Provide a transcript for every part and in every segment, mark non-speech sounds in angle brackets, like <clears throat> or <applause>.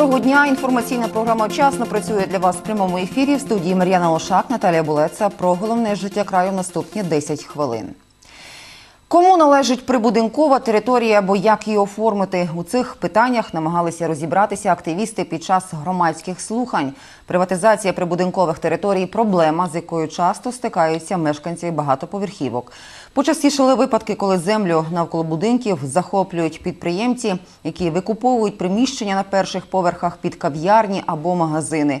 Доброго дня. Інформаційна програма «Вчасно» працює для вас в прямому ефірі. В студії Мар'яна Лошак, Наталія Булеца. Про головне життя краю наступні 10 хвилин. Кому належить прибудинкова територія або як її оформити? У цих питаннях намагалися розібратися активісти під час громадських слухань. Приватизація прибудинкових територій проблема, з якою часто стикаються мешканці багатоповерхівок. Почастішали випадки, коли землю навколо будинків захоплюють підприємці, які викуповують приміщення на перших поверхах під кав'ярні або магазини.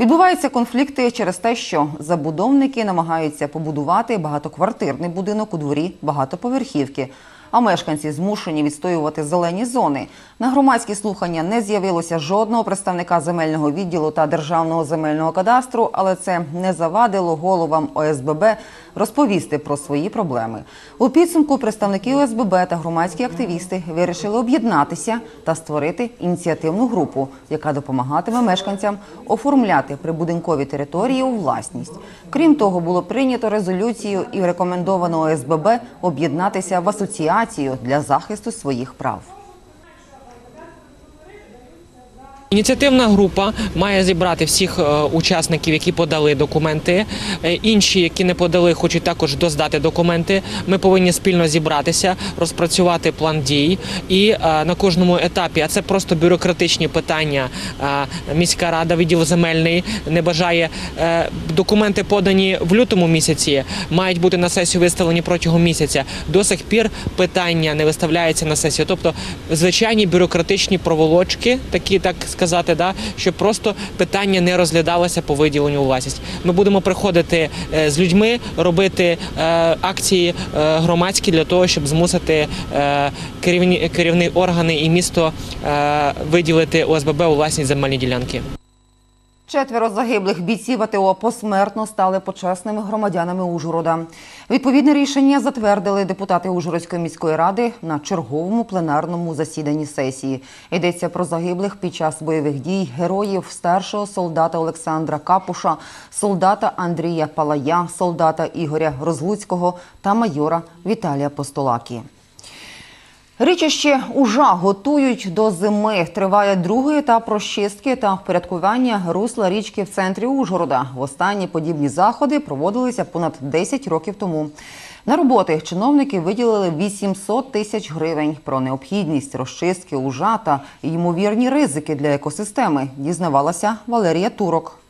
Відбуваються конфлікти через те, що забудовники намагаються побудувати багатоквартирний будинок у дворі багатоповерхівки, а мешканці змушені відстоювати зелені зони. На громадські слухання не з'явилося жодного представника земельного відділу та державного земельного кадастру, але це не завадило головам ОСББ розповісти про свої проблеми. У підсумку представники ОСББ та громадські активісти вирішили об'єднатися та створити ініціативну групу, яка допомагатиме мешканцям оформляти прибудинкові території у власність. Крім того, було прийнято резолюцію і рекомендовано ОСББ об'єднатися в асоціацію для захисту своїх прав. Ініціативна група має зібрати всіх е, учасників, які подали документи. Е, Інші, які не подали, хочуть також доздати документи. Ми повинні спільно зібратися, розпрацювати план дій. І е, на кожному етапі, а це просто бюрократичні питання. Міська рада, відділ земельний не бажає документи подані в лютому місяці, мають бути на сесію виставлені протягом місяця. До сих пір питання не виставляється на сесію. Тобто звичайні бюрократичні проволочки, такі так сказати, да, щоб просто питання не розглядалося по виділенню у власність. Ми будемо приходити е, з людьми, робити е, акції е, громадські для того, щоб змусити керівні керівні органи і місто виділити ОСББ у власність земельні ділянки. Четверо загиблих бійців АТО посмертно стали почесними громадянами Ужгорода. Відповідне рішення затвердили депутати Ужгородської міської ради на черговому пленарному засіданні сесії. Йдеться про загиблих під час бойових дій героїв старшого солдата Олександра Капуша, солдата Андрія Палая, солдата Ігоря Розлуцького та майора Віталія Постолакі. Річище Ужа готують до зими. Триває другий етап розчистки та впорядкування русла річки в центрі Ужгорода. Востанні подібні заходи проводилися понад 10 років тому. На роботи чиновники виділили 800 тисяч гривень. Про необхідність розчистки Ужа та ймовірні ризики для екосистеми дізнавалася Валерія Турок.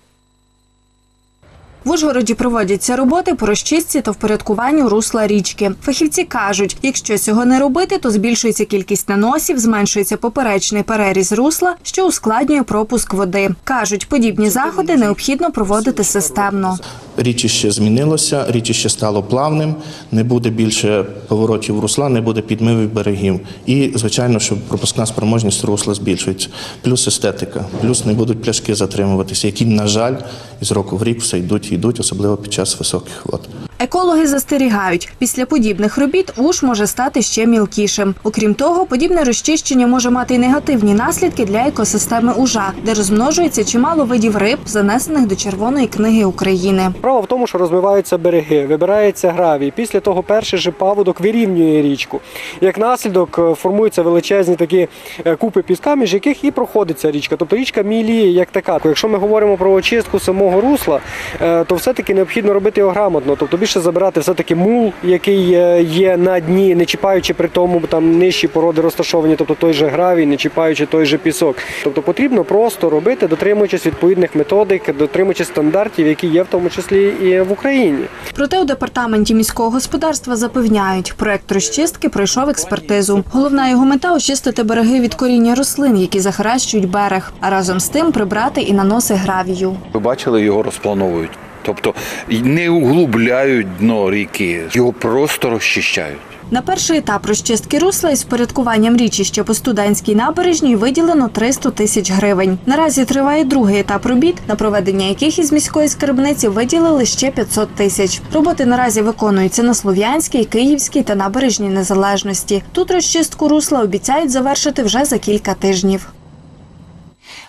В Ужгороді проводяться роботи по розчистці та впорядкуванню русла річки. Фахівці кажуть, якщо цього не робити, то збільшується кількість наносів, зменшується поперечний переріз русла, що ускладнює пропуск води. кажуть, подібні заходи необхідно проводити системно. Річище змінилося, річище стало плавним, не буде більше поворотів русла, не буде підмивів берегів. І, звичайно, що пропускна спроможність русла збільшується. Плюс естетика, плюс не будуть пляшки затримуватися, які, на жаль, із року в рік все йдуть і йдуть, особливо під час високих вод. Екологи застерігають, після подібних робіт уж може стати ще мілкішим. Окрім того, подібне розчищення може мати й негативні наслідки для екосистеми ужа, де розмножується чимало видів риб, занесених до Червоної книги України. Справа в тому, що розмиваються береги, вибирається гравій. Після того перший же паводок вирівнює річку. Як наслідок е, формуються величезні такі е, купи піска, між яких і проходиться річка. Тобто річка міліє як така. Якщо ми говоримо про очистку самого русла, е, то все-таки необхідно робити його грамотно. Тобто більше забирати все-таки мул, який е, є на дні, не чіпаючи при тому там нижчі породи розташовані, тобто той же гравій, не чіпаючи той же пісок. Тобто потрібно просто робити, дотримуючись відповідних методик, дотримуючись стандартів, які є в тому числі і в Україні. Проте у департаменті міського господарства запевняють, проект розчистки пройшов експертизу. Головна його мета очистити береги від коріння рослин, які захаращують берег, а разом з тим прибрати і наноси гравію. Ви бачили, його розплановують. Тобто не углубляють дно ріки, його просто розчищають. На перший етап розчистки русла із впорядкуванням річища по студентській набережній виділено 300 тисяч гривень. Наразі триває другий етап робіт, на проведення яких із міської скарбниці виділили ще 500 тисяч. Роботи наразі виконуються на Слов'янській, Київській та набережній незалежності. Тут розчистку русла обіцяють завершити вже за кілька тижнів.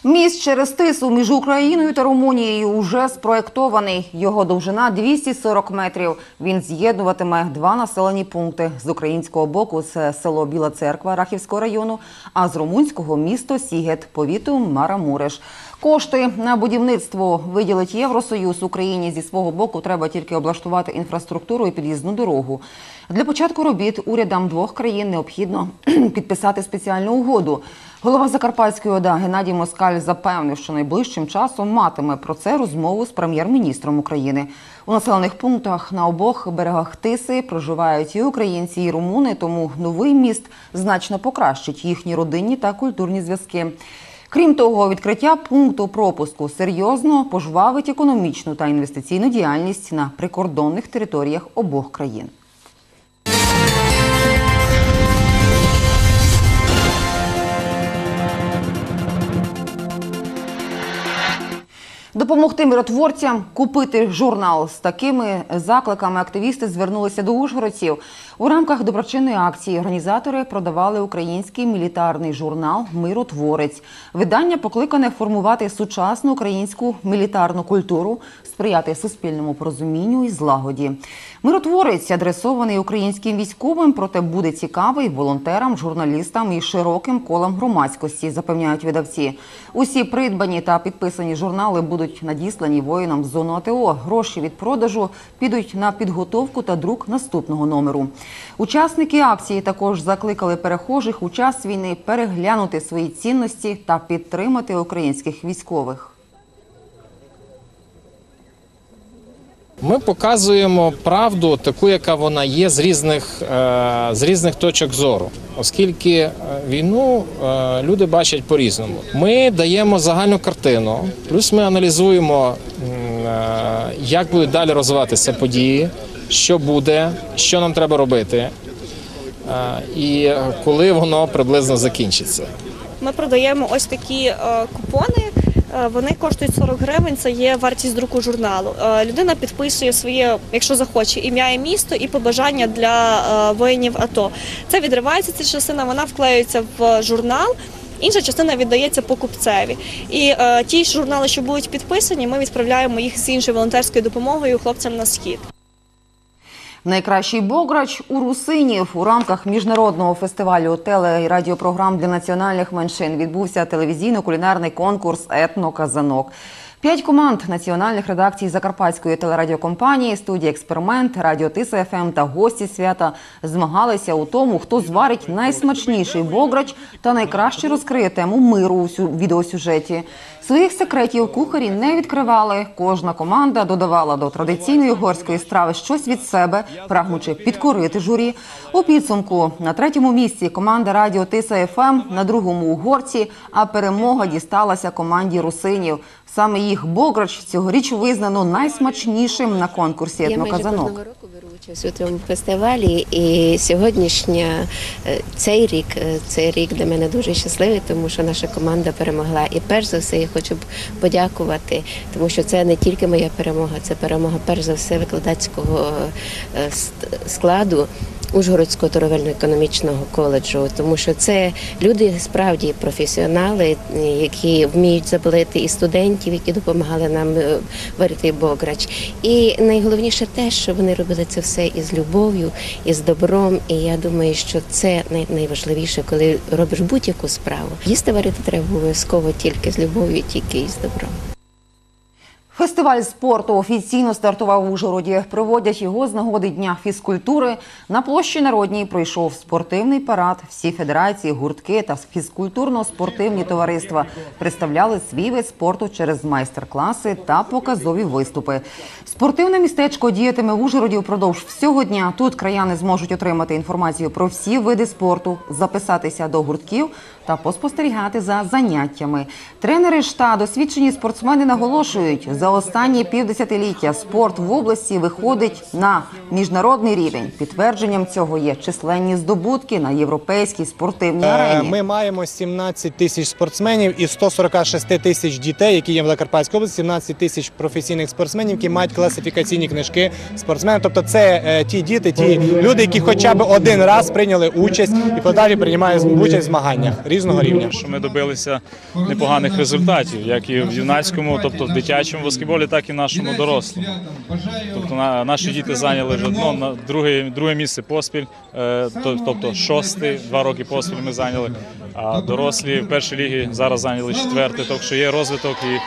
Міст через тису між Україною та Румунією уже спроектований. Його довжина 240 метрів. Він з'єднуватиме два населені пункти. З українського боку це село Біла Церква Рахівського району, а з румунського місто Сігет, повіту Марамуреш. Кошти на будівництво виділить Євросоюз Україні зі свого боку. Треба тільки облаштувати інфраструктуру і під'їзну дорогу. Для початку робіт урядам двох країн необхідно <clears throat> підписати спеціальну угоду. Голова Закарпатської ОДА Геннадій Москаль запевнив, що найближчим часом матиме про це розмову з прем'єр-міністром України. У населених пунктах на обох берегах Тиси проживають і українці, і румуни, тому новий міст значно покращить їхні родинні та культурні зв'язки. Крім того, відкриття пункту пропуску серйозно пожвавить економічну та інвестиційну діяльність на прикордонних територіях обох країн. Допомогти миротворцям купити журнал з такими закликами. Активісти звернулися до ужгородців. У рамках доброчинної акції організатори продавали український мілітарний журнал Миротворець. Видання покликане формувати сучасну українську мілітарну культуру, сприяти суспільному порозумінню і злагоді. Миротворець адресований українським військовим, проте буде цікавий волонтерам, журналістам і широким колам громадськості, запевняють видавці. Усі придбані та підписані журнали будуть надіслані воїнам з зону АТО. Гроші від продажу підуть на підготовку та друк наступного номеру. Учасники акції також закликали перехожих у час війни переглянути свої цінності та підтримати українських військових. Ми показуємо правду, таку, яка вона є з різних, е, з різних точок зору, оскільки е, війну е, люди бачать по-різному. Ми даємо загальну картину, плюс ми аналізуємо, е, як будуть далі розвиватися події, що буде, що нам треба робити, е, і коли воно приблизно закінчиться. Ми продаємо ось такі купони. Е, Вони коштують 40 гривень. Це є вартість друку журналу. Е, Людина підписує своє, якщо захоче, ім'я і місто і побажання для е, воїнів АТО. Це відривається ця частина, вона вклеюється в журнал. Інша частина віддається покупцеві. І ті журнали, що будуть підписані, ми відправляємо їх з іншою волонтерською допомогою хлопцям на схід. Найкращий бограч у Русинів у рамках міжнародного фестивалю теле і радіопрограм для національних меншин відбувся телевізійно-кулінарний конкурс Етноказанок. П'ять команд національних редакцій Закарпатської телерадіокомпанії, студії Експеримент, Радіо Тиса ФМ та гості свята змагалися у тому, хто зварить найсмачніший бограч та найкраще розкриє тему миру у сю- відеосюжеті. Своїх секретів кухарі не відкривали. Кожна команда додавала до традиційної горської страви щось від себе, прагнучи підкорити журі. У підсумку на третьому місці команда Радіо Тиса ФМ, на другому угорці, а перемога дісталася команді русинів. Саме їх бограч цьогоріч визнано найсмачнішим на конкурсі етноказанок. Участь у цьому фестивалі, і сьогоднішня е, цей рік е, цей рік для мене дуже щасливий, тому що наша команда перемогла. І перш за все я хочу подякувати, тому що це не тільки моя перемога, це перемога перш за все викладацького е, складу. Ужгородського торговельно-економічного коледжу, тому що це люди справді професіонали, які вміють заболити і студентів, які допомагали нам е, варити бограч. І найголовніше те, що вони робили це все із любов'ю, із добром. І я думаю, що це найважливіше, коли робиш будь-яку справу. Їсти варити треба обов'язково тільки з любов'ю, тільки із добром. Фестиваль спорту офіційно стартував в Ужгороді. Проводять його з нагоди Дня фізкультури. На площі Народній пройшов спортивний парад. Всі федерації, гуртки та фізкультурно-спортивні товариства представляли свій вид спорту через майстер-класи та показові виступи. Спортивне містечко діятиме в Ужгороді впродовж всього дня. Тут краяни зможуть отримати інформацію про всі види спорту, записатися до гуртків та поспостерігати за заняттями. Тренери ж та досвідчені спортсмени наголошують, За останні півдесятиліття спорт в області виходить на міжнародний рівень. Підтвердженням цього є численні здобутки на європейській спортивній Е, арені. Ми маємо 17 тисяч спортсменів і 146 тисяч дітей, які є в Закарпатській області, 17 тисяч професійних спортсменів, які мають класифікаційні книжки спортсменів. Тобто це е, ті діти, ті люди, які хоча б один раз прийняли участь і подалі приймають участь в змаганнях різного рівня. що ми добилися непоганих результатів, як і в юнацькому, тобто в дитячому баскетболі, так і нашому дорослому. Тобто на, наші діти зайняли вже ну, на друге, друге місце поспіль, е, тобто шосте, два роки поспіль ми зайняли. А дорослі в першій лігі зараз зайняли четверте. Тобто що є розвиток і.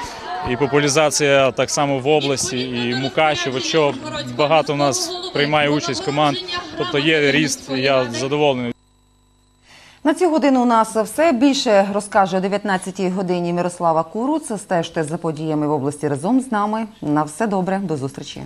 І популяризація так само в області, і Мукачево, що багато в нас приймає участь команд. Тобто є ріст, і я задоволений. На цю годину у нас все більше розкаже о 19-й годині Мирослава Куруц. Стежте за подіями в області разом з нами. На все добре, до зустрічі.